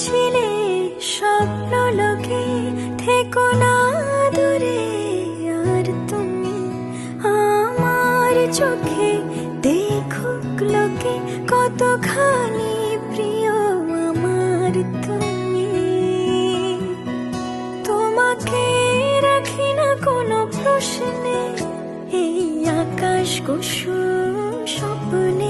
ছিলে স্বপ্ন লোকে, থেকো না দূরে। আর তুমি আমার চোখে দেখুক লোকে, কতখানি প্রিয় আমার তুমি। তোমাকে রাখি না কোনো প্রশ্নে, এই আকাশ কুসুম স্বপ্নে।